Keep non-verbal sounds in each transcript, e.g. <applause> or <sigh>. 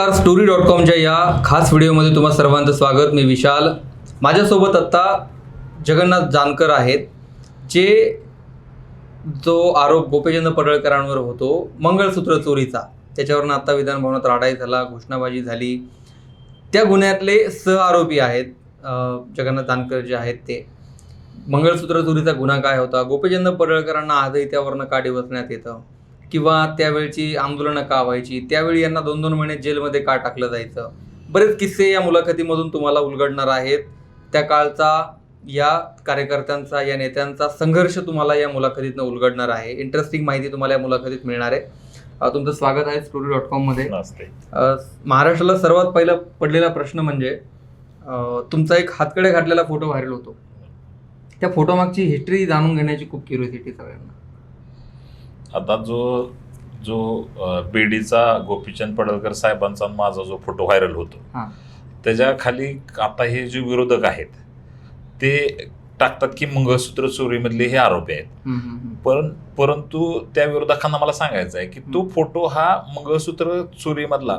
नमस्कार story dot कॉमच्या या खास व्हिडिओमध्ये तुम्हा सर्वांचं स्वागत. मी विशाल. माझ्यासोबत आत्ता जगन्नाथ जानकर आहेत जे जो आरोप गोपीचंद पडळकरांवर होतो मंगळसूत्र चोरीचा. त्याच्यावरनं आत्ता विधानभवनात राडाई झाला घोषणाबाजी झाली. त्या गुन्ह्यातले सह आरोपी आहेत जगन्नाथ जानकर जे आहेत ते. मंगळसूत्र चोरीचा गुन्हा काय होता? गोपीचंद पडळकरांना आजही त्यावरनं का बसण्यात येतं. किंवा त्यावेळची आंदोलनं का व्हायची त्यावेळी यांना दोन दोन महिने जेलमध्ये का टाकलं जायचं? बरेच किस्से या मुलाखतीमधून तुम्हाला उलगडणार आहेत. त्या काळचा या कार्यकर्त्यांचा या नेत्यांचा संघर्ष तुम्हाला या मुलाखतीतनं उलगडणार आहे. इंटरेस्टिंग माहिती तुम्हाला या मुलाखतीत मिळणार आहे. तुमचं स्वागत आहे स्टोरी डॉट कॉममध्ये महाराष्ट्राला सर्वात पहिला पडलेला प्रश्न म्हणजे तुमचा एक हातकडे घातलेला फोटो व्हायरल होतो. त्या फोटोमागची हिस्ट्री जाणून घेण्याची खूप क्युरियोसिटी सगळ्यांना. आता जो जो बेडीचा गोपीचंद पडळकर साहेबांचा माझा जो फोटो व्हायरल होतो. त्याच्याखाली आता हे जे विरोधक आहेत ते टाकतात की मंगळसूत्र चोरीमधले हे आरोपी आहेत. पण परंतु त्या विरोधकांना मला सांगायचं आहे की तो फोटो हा मंगळसूत्र चोरीमधला.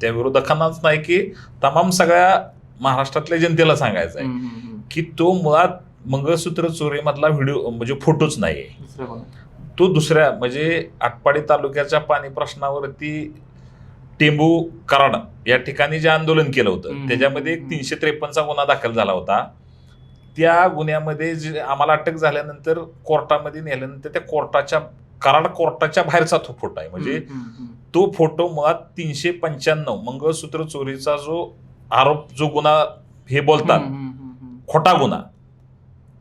त्या विरोधकांनाच नाही की तमाम सगळ्या महाराष्ट्रातल्या जनतेला सांगायचं आहे. की तो मुळात मंगळसूत्र चोरीमधला व्हिडिओ म्हणजे फोटोच नाही? तो दुसऱ्या म्हणजे आटपाडी तालुक्याच्या पाणी प्रश्नावरती टेंबू कराड या ठिकाणी जे आंदोलन केलं होतं. त्याच्यामध्ये एक तीनशे त्रेपन्नचा गुन्हा दाखल झाला होता त्या गुन्ह्यामध्ये जे आम्हाला अटक झाल्यानंतर कोर्टामध्ये नेल्यानंतर त्या कोर्टाच्या कराड कोर्टाच्या बाहेरचा तो फोटो आहे म्हणजे. तो फोटो मुळात तीनशे पंच्याण्णव मंगळसूत्र चोरीचा जो आरोप जो गुन्हा हे बोलतात. खोटा गुन्हा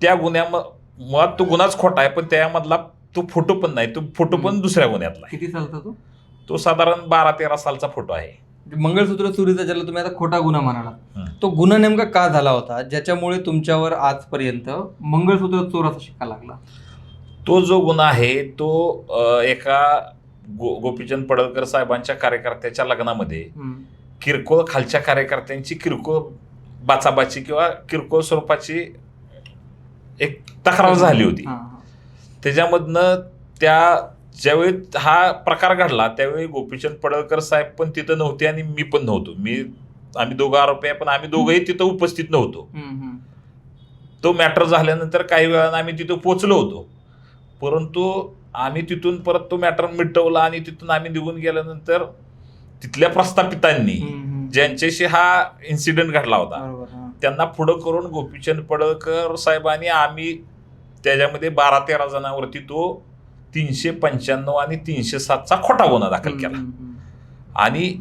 त्या गुन्ह्या मुळात तो गुन्हाच खोटा आहे पण त्यामधला तो फोटो पण नाही तो फोटो पण. दुसऱ्या गुन्ह्यातला आहे किती सालचा तो तो साधारण बारा तेरा सालचा फोटो आहे म्हणजे मंगळसूत्र चोरीचा ज्याला तुम्ही आता खोटा गुन्हा म्हणाला. तो गुन्हा नेमका का झाला होता ज्याच्यामुळे तुमच्यावर आजपर्यंत मंगळसूत्र चोराचा शिक्का लागला तो जो गुन्हा आहे तो अ, एका गो गोपीचंद पडळकर साहेबांच्या कार्यकर्त्याच्या लग्नामध्ये. किरकोळ खालच्या कार्यकर्त्यांची किरकोळ बाचाबाची किंवा किरकोळ स्वरूपाची एक तक्रार झाली होती हा, हा. त्याच्यामधनं त्या ज्यावेळी हा प्रकार घडला त्यावेळी गोपीचंद पडळकर साहेब पण तिथं नव्हते आणि मी पण नव्हतो मी आम्ही दोघं आरोपी आहे पण आम्ही दोघंही तिथं उपस्थित नव्हतो. तो मॅटर झाल्यानंतर काही वेळानं आम्ही तिथं पोचलो होतो परंतु आम्ही तिथून परत तो मॅटर मिटवला आणि तिथून आम्ही निघून गेल्यानंतर तिथल्या प्रस्थापितांनी. ज्यांच्याशी हा इन्सिडेंट घडला होता. त्यांना पुढं करून गोपीचंद पडळकर साहेबांनी आम्ही त्याच्यामध्ये बारा तेरा जणांवरती तो तीनशे पंच्याण्णव आणि तीनशे सातचा खोटा गुन्हा दाखल केला. आणि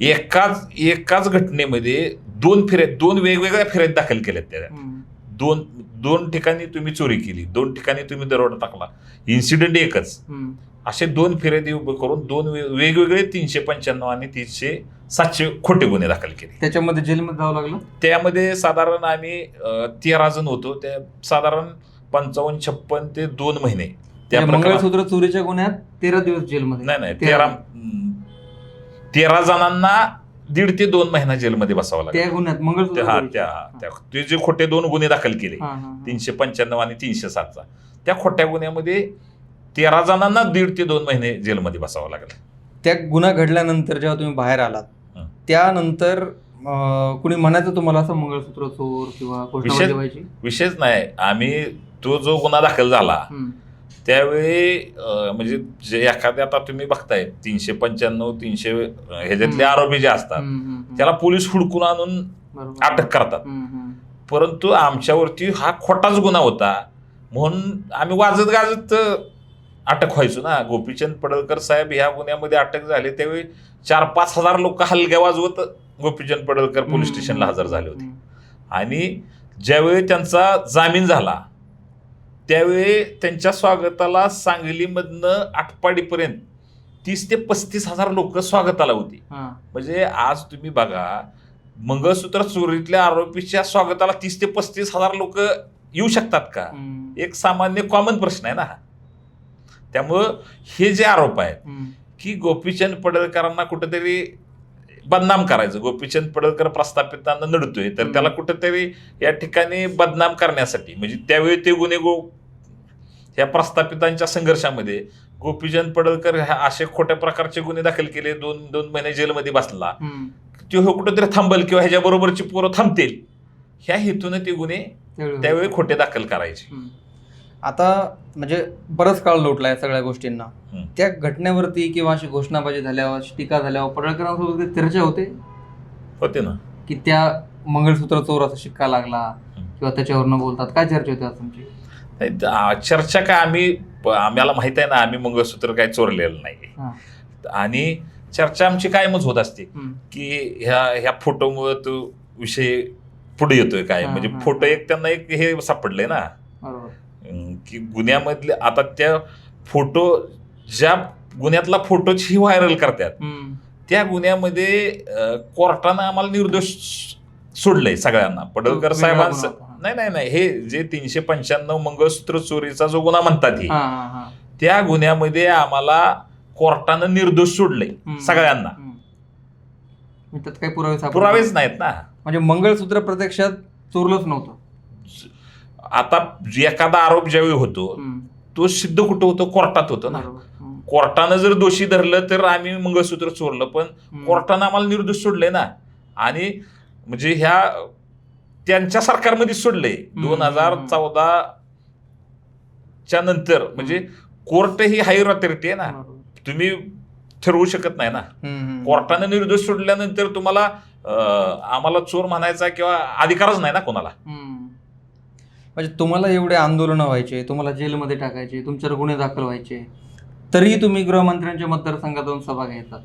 एकाच एकाच घटनेमध्ये दोन फिर्याद दोन वेगवेगळ्या फिर्याद दाखल केल्यात त्या. दोन दोन ठिकाणी तुम्ही चोरी केली दोन ठिकाणी तुम्ही दरोडा टाकला इन्सिडेंट एकच. असे दोन फिर्यादी उभे करून दोन वेगवेगळे तीनशे पंच्याण्णव आणि तीनशे सातशे खोटे गुन्हे दाखल केले. त्याच्यामध्ये जेलमध्ये जावं लागलं? त्यामध्ये साधारण आम्ही तेरा जण होतो. त्या साधारण पंचावन्न छप्पन ते दोन महिने. त्या म्हणजे प्रकरणात मंगळसूत्र चोरीच्या गुन्ह्यात तेरा दिवस जेलमध्ये. नाही नाही तेरा तेरा जणांना दीड ते दोन महिना जेलमध्ये बसावं लागेल. त्या गुन्ह्यात मंगळसूत्र हा चोरीच्या. त्या त्या- ते जे खोटे दोन गुन्हे दाखल केले हा, हा, हा. तीनशे पंच्याण्णव आणि तीनशे सातचा. त्या खोट्या गुन्ह्यामध्ये तेरा जणांना दीड ते दोन महिने जेलमध्ये बसावं लागलं. त्या गुन्हा घडल्यानंतर जेव्हा तुम्ही बाहेर आलात हं. त्यानंतर अं, कुणी म्हणायचं तुम्हाला असं मंगळसूत्र चोर किंवा व्हायची विशेष नाही. आम्ही तो जो गुन्हा दाखल झाला. त्यावेळी म्हणजे जे एखाद्या आता तुम्ही बघताय तीनशे पंच्याण्णव तीनशे ह्याच्यातले. आरोपी जे असतात. त्याला पोलीस हुडकून आणून. अटक करतात. परंतु आमच्यावरती हा खोटाच गुन्हा होता म्हणून आम्ही वाजत गाजत अटक व्हायचो ना गोपीचंद पडळकर साहेब ह्या गुन्ह्यामध्ये अटक झाले त्यावेळी चार पाच हजार लोक हलग्या वाजवत गोपीचंद पडळकर पोलीस स्टेशनला हजर झाले होते. आणि ज्यावेळी त्यांचा जामीन झाला त्यावेळी त्यांच्या स्वागताला सांगलीमधनं आटपाडीपर्यंत तीस ते पस्तीस हजार लोक स्वागताला होती. म्हणजे आज तुम्ही बघा मंगळसूत्र चोरीतल्या आरोपीच्या स्वागताला तीस ते पस्तीस हजार लोक येऊ शकतात का. एक सामान्य कॉमन प्रश्न आहे ना हा त्यामुळं हे जे आरोप आहेत. की गोपीचंद पडळकरांना कुठेतरी बदनाम करायचं गोपीचंद पडळकर प्रस्थापितांना नडतोय तर. त्याला कुठेतरी या ठिकाणी बदनाम करण्यासाठी म्हणजे त्यावेळी ते गुन्हे गो ह्या प्रस्थापितांच्या संघर्षामध्ये गोपीचंद पडळकर ह्या असे खोट्या प्रकारचे गुन्हे दाखल केले. दोन दोन महिने जेलमध्ये बसला. तो हे कुठेतरी थांबल किंवा ह्याच्या बरोबरची पोरं थांबतील. ह्या हेतूने ते गुन्हे त्यावेळी खोटे दाखल करायचे. आता म्हणजे बरंच काळ लोटला या सगळ्या गोष्टींना. त्या घटनेवरती किंवा अशी घोषणाबाजी झाल्यावर टीका झाल्यावर पडळकरांसोबत चर्चा होते? होते ना. की त्या मंगळसूत्र चोर असा शिक्का लागला. किंवा त्याच्यावर न बोलतात. काय चर्चा होते तुमची? नाही, चर्चा काय आम्ही आम्हाला माहीत आहे ना आम्ही मंगळसूत्र काय चोरलेलं नाही. आणि चर्चा आमची कायमच होत असते. की ह्या ह्या फोटोमुळे तो विषय पुढे येतोय काय म्हणजे. फोटो एक त्यांना एक हे सापडलंय ना की गुन्ह्यामधले आता त्या फोटो ज्या गुन्ह्यातला फोटोची व्हायरल करतात. त्या गुन्ह्यामध्ये कोर्टानं आम्हाला निर्दोष सोडलंय सगळ्यांना पडळकर साहेबांचं. नाही नाही नाही हे जे तीनशे पंच्याण्णव मंगळसूत्र चोरीचा जो गुन्हा म्हणतात ही. त्या गुन्ह्यामध्ये आम्हाला कोर्टानं निर्दोष सोडलंय. सगळ्यांना त्यात काही पुरावे? पुरावेच नाहीत ना म्हणजे मंगळसूत्र प्रत्यक्षात चोरलंच नव्हतं आता एखादा आरोप ज्यावेळी होतो. तो सिद्ध कुठं होतो कोर्टात होतो ना. कोर्टानं जर दोषी धरलं तर आम्ही मंगळसूत्र चोरलं पण. कोर्टानं आम्हाला निर्दोष सोडले ना आणि म्हणजे ह्या त्यांच्या सरकारमध्ये सोडले दोन हजार चौदा च्या नंतर म्हणजे कोर्ट ही हायर ऑथॉरिटी आहे ना. तुम्ही ठरवू शकत नाही ना. कोर्टानं निर्दोष सोडल्यानंतर तुम्हाला आम्हाला चोर म्हणायचा किंवा अधिकारच नाही ना कोणाला. म्हणजे तुम्हाला एवढे आंदोलनं व्हायचे तुम्हाला जेलमध्ये टाकायचे तुमच्यावर गुन्हे दाखल व्हायचे तरीही तुम्ही गृहमंत्र्यांच्या मतदारसंघात जाऊन सभा घ्यायचा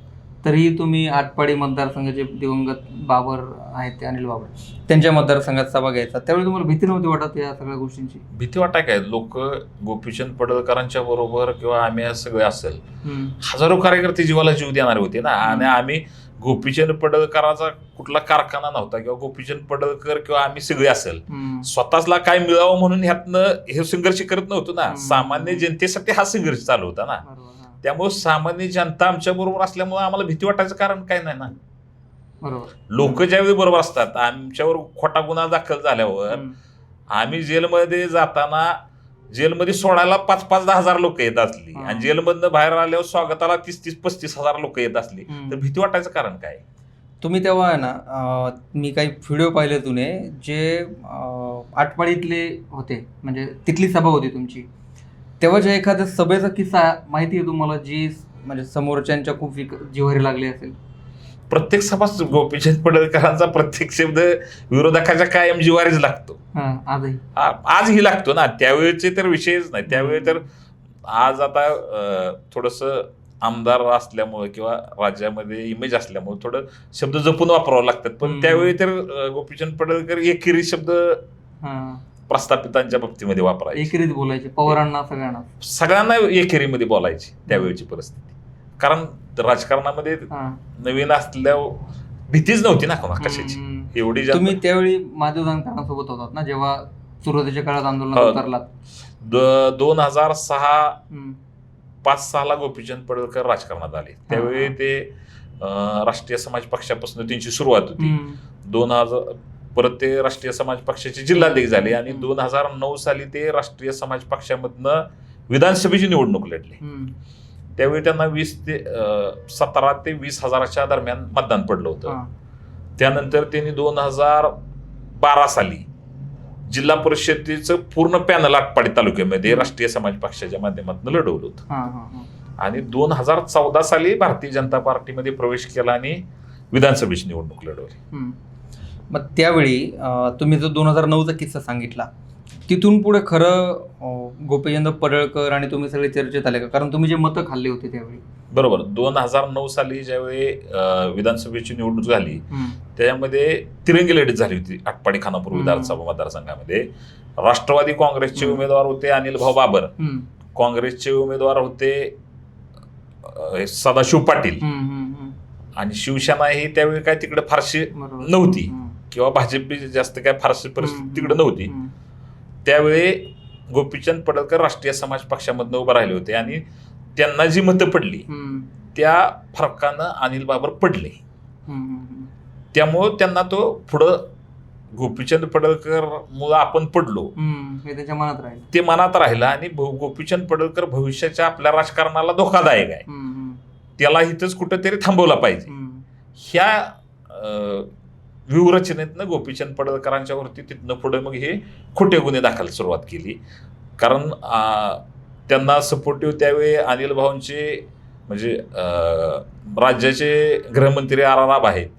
तरीही तुम्ही आटपाडी मतदारसंघाचे दिवंगत बाबर आहेत ते अनिल बाबर. त्यांच्या मतदारसंघात सभा घ्यायचा. त्यावेळी तुम्हाला भीती नव्हती वाटत या सगळ्या गोष्टींची? भीती वाटाय काय? लोक गोपीचंद पडळकरांच्या बरोबर किंवा आम्ही सगळे असेल हम्म. हजारो कार्यकर्ते जीवाला जीव देणारे होते ना. आणि आम्ही गोपीचंद पडळकराचा कुठला कारखाना नव्हता किंवा गोपीचंद पडळकर किंवा आम्ही सगळे असेल. हम्म. स्वतःला काय मिळावं म्हणून ह्यातनं हे संघर्ष करत नव्हतो ना. हम्म. सामान्य जनतेसाठी हा संघर्ष चालू होता ना. बरोबर. त्यामुळे सामान्य जनता आमच्या बरोबर असल्यामुळे आम्हाला भीती वाटायचं कारण काय नाही ना बरोबर लोक ज्यावेळी बरोबर असतात आमच्यावर खोटा गुन्हा दाखल झाल्यावर. आम्ही जेलमध्ये जाताना जेलमध्ये सोडायला पाच पाच दहा हजार लोक येत असली. आणि जेलमधनं बाहेर आल्यावर स्वागताला तीस तीस पस्तीस हजार लोक येत असली. तर भीती वाटायचं कारण काय तुम्ही तेव्हा आहे ना मी काही व्हिडिओ पाहिले तुने जे आटपाडीतले होते म्हणजे तिथली सभा होती तुमची तेव्हाच्या एखाद्या सभेचा किस्सा माहिती आहे तुम्हाला जी म्हणजे समोरच्यांच्या खूप विक- जिव्हारी लागली असेल? प्रत्येक सभा गोपीचंद पडळकरांचा प्रत्येक शब्द विरोधकाच्या कायम जिवारीच लागतो. आजही. हा, आजही लागतो ना. त्यावेळेचे तर विषयच नाही. त्यावेळी तर आज आता थोडस आमदार असल्यामुळे किंवा राज्यामध्ये इमेज असल्यामुळे थोडं शब्द जपून वापरावं लागतात. पण. त्यावेळी तर गोपीचंद पडळकर एकेरी शब्द प्रस्थापितांच्या बाबतीमध्ये वापरायचे एकेरीत बोलायचे पवारांना सगळ्यांना सगळ्यांना एकेरीमध्ये बोलायची त्यावेळची परिस्थिती कारण राजकारणामध्ये. नवीन असल्यावर भीतीच नव्हती ना कोणा कशाची. एवढी तुम्ही त्यावेळी महादेव जानकरांसोबत होतात ना जेव्हा सुरुवातीच्या काळात आंदोलनात हो. उतरलात दोन हजार सहा. पाच सहाला गोपीचंद पडळकर राजकारणात आले त्यावेळी. ते राष्ट्रीय समाज पक्षापासून त्यांची सुरुवात होती. दोन हजार परत ते राष्ट्रीय समाज पक्षाचे जिल्हाध्यक्ष झाले आणि. दोन हजार नऊ साली ते राष्ट्रीय समाज पक्षामधनं विधानसभेची निवडणूक लढली. त्यावेळी त्यांना वीस ते सतरा ते वीस हजाराच्या दरम्यान मतदान पडलं होतं. त्यानंतर त्यांनी दोन हजार बारा साली जिल्हा परिषदेचं पूर्ण पॅनल आटपाडी तालुक्यामध्ये. राष्ट्रीय समाज पक्षाच्या माध्यमातून लढवलं होतं. आणि दोन हजार चौदा साली भारतीय जनता पार्टीमध्ये प्रवेश केला आणि विधानसभेची निवडणूक लढवली. मग त्यावेळी तुम्ही जो दोन हजार नऊचा किस्सा सांगितला तिथून पुढे खरं गोपीचंद पडळकर आणि तुम्ही सगळे चर्चेत आले का कारण तुम्ही जे मतं खाल्ले होते त्यावेळी बरोबर दोन हजार नऊ साली ज्यावेळी विधानसभेची निवडणूक झाली हम्म. त्यामध्ये तिरंगी लढत झाली होती आटपाडी खानापूर. विधानसभा मतदारसंघामध्ये राष्ट्रवादी काँग्रेसचे. उमेदवार होते अनिल भाऊ बाबर. काँग्रेसचे उमेदवार होते सदाशिव पाटील. आणि शिवसेना ही त्यावेळी काय तिकडे फारशी. नव्हती. किंवा भाजप बी जास्त काय फारशी परिस्थिती. तिकडे नव्हती. त्यावेळी गोपीचंद पडळकर राष्ट्रीय समाज पक्षामधनं उभे राहिले होते आणि त्यांना जी मतं पडली. त्या फरकानं अनिल बाबर पडले त्यामुळं त्यांना तो पुढं गोपीचंद पडळकर मुळे आपण पडलो मनात राहील ते मनात राहिलं आणि गोपीचंद पडळकर भविष्याच्या आपल्या राजकारणाला धोकादायक आहे त्याला इथंच कुठंतरी थांबवला पाहिजे. ह्या व्यूहरचनेतनं गोपीचंद पडळकरांच्या वरती तिथनं पुढे मग हे खोटे गुन्हे दाखल सुरुवात केली. कारण त्यांना सपोर्टिव्ह त्यावेळी अनिल भाऊंचे म्हणजे राज्याचे गृहमंत्री आर आर आब आहेत.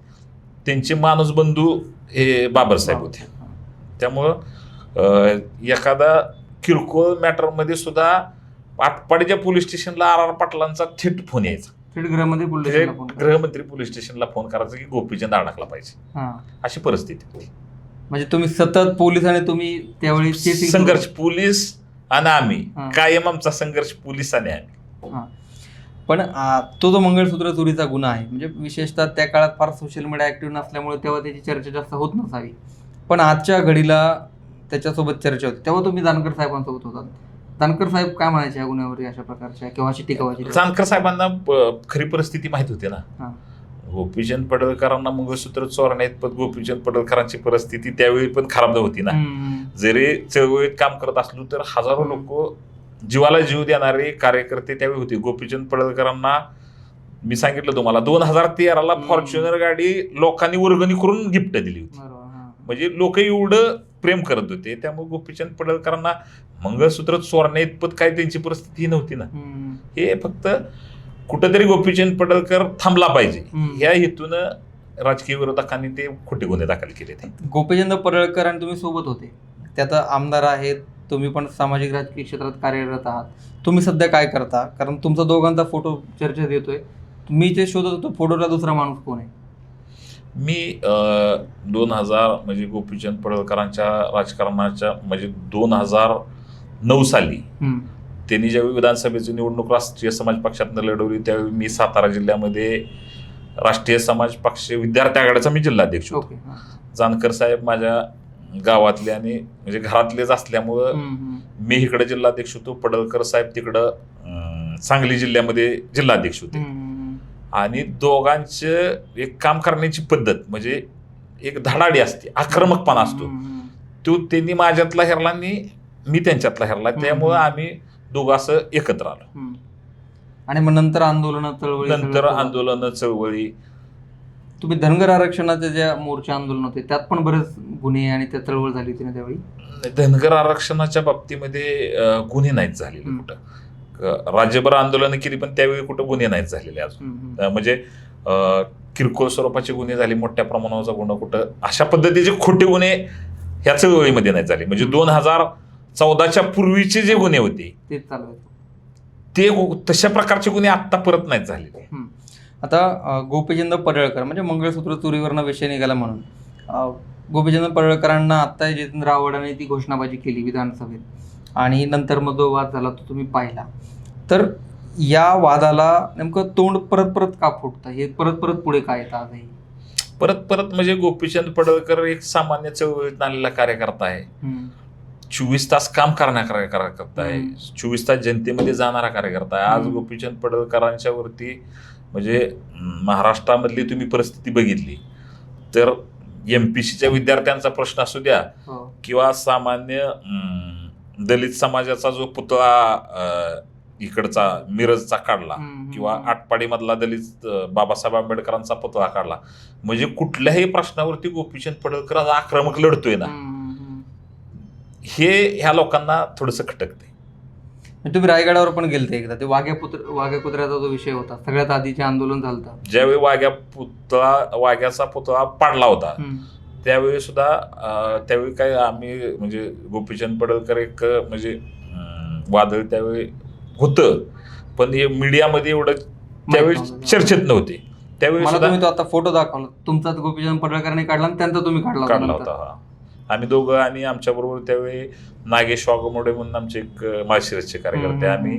त्यांचे माणूस बंधू हे बाबरसाहेब होते. त्यामुळं एखादा किरकोळ मॅटरमध्ये सुद्धा आटपाडीच्या पोलीस स्टेशनला आर आर पाटलांचा थेट फोन यायचा. थेट गृहमध्ये पोलीस थेट स्टेशनला फोन करा. गृहमंत्री पोलीस स्टेशनला फोन करायचा की गोपीचंद अडकला पाहिजे हा. अशी परिस्थिती होती म्हणजे तुम्ही सतत पोलीस आणि तुम्ही त्यावेळी chasing संघर्ष पोलीस आणि आम्ही हा. कायम आमचा संघर्ष पोलीस आणि आम्ही. पण आ, तो जो मंगळसूत्र चोरीचा गुन्हा आहे म्हणजे विशेषतः त्या काळात फार सोशल मीडिया ऍक्टिव्ह नसल्यामुळे तेव्हा त्याची चर्चा जास्त होत नसावी पण आजच्या घडीला त्याच्यासोबत चर्चा होती तेव्हा तुम्ही जानकर साहेबांसोबत होतात जानकर साहेब काय म्हणायचे या गुन्ह्यावर अशा प्रकारच्या किंवा अशी टीका व्हायची जानकर साहेबांना प- खरी परिस्थिती माहीत होती ना हा. गोपीचंद पडळकरांना मंगळसूत्र चोरण्यात पण गोपीचंद पडळकरांची परिस्थिती त्यावेळी पण खराब नव्हती ना हम्म. जरी चळवळीत काम करत असलो तर हजारो लोक जीवाला जीव देणारे कार्यकर्ते त्यावेळी होते गोपीचंद पडळकरांना मी सांगितलं तुम्हाला दोन हजार तेराला हम्म. फॉर्च्युनर गाडी लोकांनी वर्गणी करून गिफ्ट दिली होती बरोबर हा. म्हणजे लोक एवढं प्रेम करत होते. त्यामुळे गोपीचंद पडळकरांना मंगळसूत्र चोरण्या इतपत काय त्यांची परिस्थिती नव्हती ना. हे फक्त कुठंतरी गोपीचंद पडळकर थांबला पाहिजे. ह्या हेतूनं राजकीय विरोधकांनी ते खोटे गुन्हे दाखल केले ते. गोपीचंद पडळकर आणि तुम्ही सोबत होते. त्यात आमदार आहेत तुम्ही पण सामाजिक राजकीय क्षेत्रात कार्यरत आहात. तुम्ही सध्या काय करता? कारण तुमचा दोघांचा फोटो चर्चेत येतोय. मी जे शोधत होतो फोटोला दुसरा माणूस कोण आहे? मी दोन हजार म्हणजे गोपीचंद पडळकरांच्या राजकारणाच्या म्हणजे दोन हजार नऊ साली. त्यांनी ज्यावेळी विधानसभेची निवडणूक राष्ट्रीय समाज पक्षातनं लढवली त्यावेळी मी सातारा जिल्ह्यामध्ये राष्ट्रीय समाज पक्ष विद्यार्थी आघाडीचा मी जिल्हाध्यक्ष होतो. जानकर साहेब माझ्या गावातले आणि म्हणजे घरातलेच असल्यामुळं. मी इकडे जिल्हाध्यक्ष होतो पडळकर साहेब तिकडं सांगली जिल्ह्यामध्ये जिल्हाध्यक्ष होते. आणि दोघांचं एक काम करण्याची पद्धत म्हणजे एक धडाडी असते आक्रमकपणा असतो तो त्यांनी माझ्यातला हेरला आणि मी त्यांच्यातला हेरला. त्यामुळं आम्ही दोघं असं एकत्र आलो. आणि मग नंतर आंदोलन चळवळी नंतर. आंदोलन चळवळी तुम्ही धनगर आरक्षणाचे ज्या मोर्चा आंदोलन होते त्यात पण बरेच गुन्हे आणि त्या चळवळ झाली होती ना त्यावेळी धनगर आरक्षणाच्या बाबतीमध्ये गुन्हे नाहीत झालेले. कुठं राज्यभर आंदोलनं केली पण त्यावेळी कुठं गुन्हे नाहीत झालेले अजून. म्हणजे किरकोळ स्वरूपाचे गुन्हे झाले मोठ्या प्रमाणावरचा गुन्हा कुठं अशा पद्धतीचे खोटे गुन्हे ह्या चळवळीमध्ये नाही झाले. म्हणजे दोन हजार चौदाच्या पूर्वीचे जे गुन्हे होते ते तशा प्रकारचे गुन्हे आत्ता परत नाहीत झालेले. आता गोपीचंद पडळकर म्हणजे मंगळसूत्र चोरीवरनं विषय निघाला म्हणून. गोपीचंद पडळकरांना आत्ता जितेंद्र आव्हाडांनी ती घोषणाबाजी केली विधानसभेत. आणि नंतर मग जो वाद झाला तो तुम्ही पाहिला तर या वादाला नेमकं तोंड परत परत का फुटतं हे परत परत पुढे काय येतं आजही परत परत म्हणजे गोपीचंद पडळकर एक सामान्य चळवळीत आलेला कार्यकर्ता आहे. चोवीस तास काम करणारा कार्यकर्ता आहे. चोवीस तास जनतेमध्ये जाणारा कार्यकर्ता आहे आज. गोपीचंद पडळकरांच्या वरती म्हणजे महाराष्ट्रामधली तुम्ही परिस्थिती बघितली तर एम पी सीच्या विद्यार्थ्यांचा प्रश्न असू द्या हो. किंवा सामान्य दलित समाजाचा जो पुतळा इकडचा मिरजचा काढला. किंवा आटपाडीमधला दलित अं, बाबासाहेब आंबेडकरांचा पुतळा काढला म्हणजे कुठल्याही प्रश्नावरती गोपीचंद पडळकर आज आक्रमक लढतोय ना. हे ह्या लोकांना थोडंसं खटकते म्हणजे तुम्ही रायगडावर पण गेलते एकदा ते वाघ्या पुत्र वाघ्या कुत्र्याचा जो विषय होता सगळ्यात आधीचे आंदोलन झालं होतं. ज्यावेळी वाघ्या पुतळा वाघ्याचा पुतळा पाडला होता. त्यावेळी सुद्धा त्यावेळी काय आम्ही म्हणजे गोपीचंद पडळकर एक म्हणजे वादळ त्यावेळी होतं पण हे मीडियामध्ये एवढं त्यावेळी. चर्चेत नव्हते त्यावेळी सुद्धा तुम्ही तो आता फोटो दाखवला तुमचाच गोपीचंद पडळकरांनी काढला आणि त्यांचा तुम्ही काढला होता काढला. होता हा आम्ही दोघं आणि आमच्या बरोबर त्यावेळी नागेश वाघमोडे म्हणून आमचे एक माळशिरसचे कार्यकर्ते. आम्ही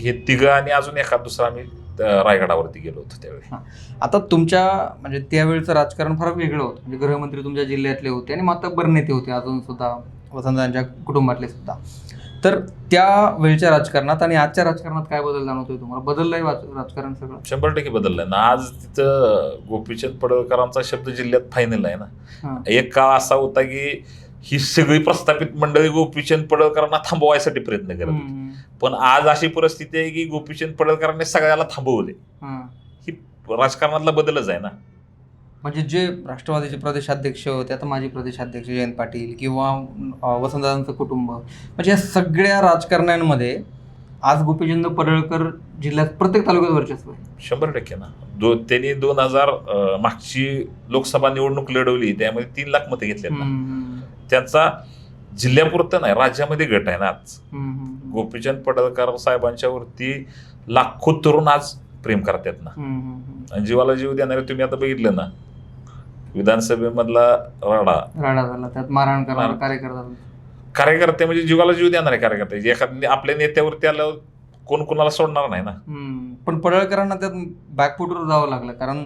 हे- तिघं आणि अजून एखाद दुसरा आम्ही रायगडावरती गेलो होतो त्यावेळी. आता तुमच्या म्हणजे त्यावेळचं राजकारण फार वेगळं होतं. म्हणजे गृहमंत्री तुमच्या जिल्ह्यातले होते आणि मातब्बर नेते होते अजून सुद्धा वसंतांच्या कुटुंबातले सुद्धा. तर त्या वेळच्या राजकारणात आणि आजच्या राजकारणात काय बदल जाणवतोय तुम्हाला? बदललंय राजकारण सगळं? शंभर टक्के बदललाय. ना आज तिथं गोपीचंद पडळकरांचा शब्द जिल्ह्यात फायनल आहे ना. एक काळ असा होता की ही सगळी प्रस्थापित मंडळी गोपीचंद पडळकरांना थांबवायसाठी प्रयत्न करत होती. पण आज अशी परिस्थिती आहे की गोपीचंद पडळकरांनी सगळ्याला थांबवले. हां. राजकारणातला बदलच आहे ना. म्हणजे जे राष्ट्रवादीचे प्रदेशाध्यक्ष होते आता माजी प्रदेशाध्यक्ष जयंत पाटील किंवा वसंतदादांचं कुटुंब म्हणजे या सगळ्या राजकारण्यांमध्ये आज गोपीचंद पडळकर जिल्ह्यात प्रत्येक तालुक्यात वर्चस्व आहे. शंभर टक्के ना. दो त्यांनी दोन हजार मागची लोकसभा निवडणूक लढवली त्यामध्ये तीन लाख मतं घेतली त्यांचा जिल्ह्यापुरतं नाही राज्यामध्ये गट आहे ना आज. गोपीचंद पडळकर साहेबांच्या वरती लाखो तरुण आज प्रेम करतात ना. आणि जीवाला जीव देणारे तुम्ही आता बघितलं ना विधानसभेमधला राडा. राडा झाला त्यात मारहाण. करणारा कार्यकर्ता कार्यकर्ते म्हणजे जीवाला जीव देणारे कार्यकर्ते एखाद्या आपल्या नेत्यावरती आलं कोण कोणाला सोडणार नाही ना. पण पडळकरांना त्यात बॅकफुटवर जावं लागलं कारण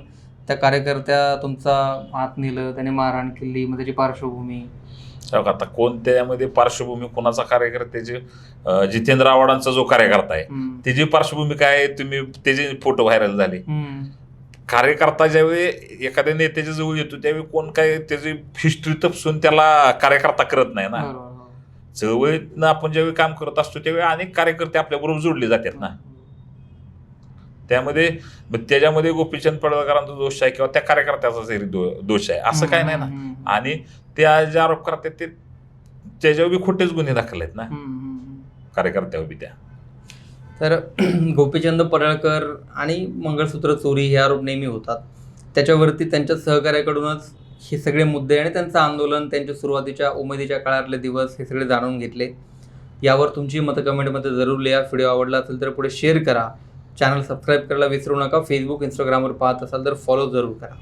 त्या कार्यकर्त्या तुमचा हात नेलं त्याने मारहाण केली मग त्याची पार्श्वभूमी. आता कोण त्यामध्ये पार्श्वभूमी कोणाचा कार्यकर्त्याचे जितेंद्र आव्हाडांचा जो कार्यकर्ता आहे. त्याची पार्श्वभूमी काय तुम्ही त्याचे फोटो व्हायरल झाले. कार्यकर्ता ज्यावेळी एखाद्या नेत्याच्या जवळ येतो त्यावेळी कोण काय त्याची हिस्ट्री तपसून त्याला कार्यकर्ता करत नाही ना बरोबर, हो. चळवळीतनं आपण ज्यावेळी काम करत असतो त्यावेळी अनेक कार्यकर्ते आपल्याबरोबर जोडले जातात ना त्यामध्ये त्याच्यामध्ये गोपीचंद पडळकरांचा दोष आहे किंवा त्या कार्यकर्त्याचा दोष आहे. असं काय नाही ना. आणि त्या जे आरोप करतात ते त्याच्यावर बी खोटेच गुन्हे दाखल आहेत ना. कार्यकर्त्यावर बी त्या. तर <clears throat> गोपीचंद पडळकर आणि मंगळसूत्र चोरी हे आरोप नेहमी होतात. त्याच्यावरती त्यांच्या सहकार्याकडूनच हे सगळे मुद्दे आणि त्यांचं आंदोलन त्यांच्या सुरुवातीच्या उमेदीच्या काळातले दिवस हे सगळे जाणून घेतले. यावर तुमची मतं कमेंटमध्ये जरूर लिहा. व्हिडिओ आवडला असेल तर पुढे शेअर करा. चॅनल सबस्क्राईब करायला विसरू नका. फेसबुक इंस्टाग्रामवर पाहत असाल तर फॉलो जरूर करा.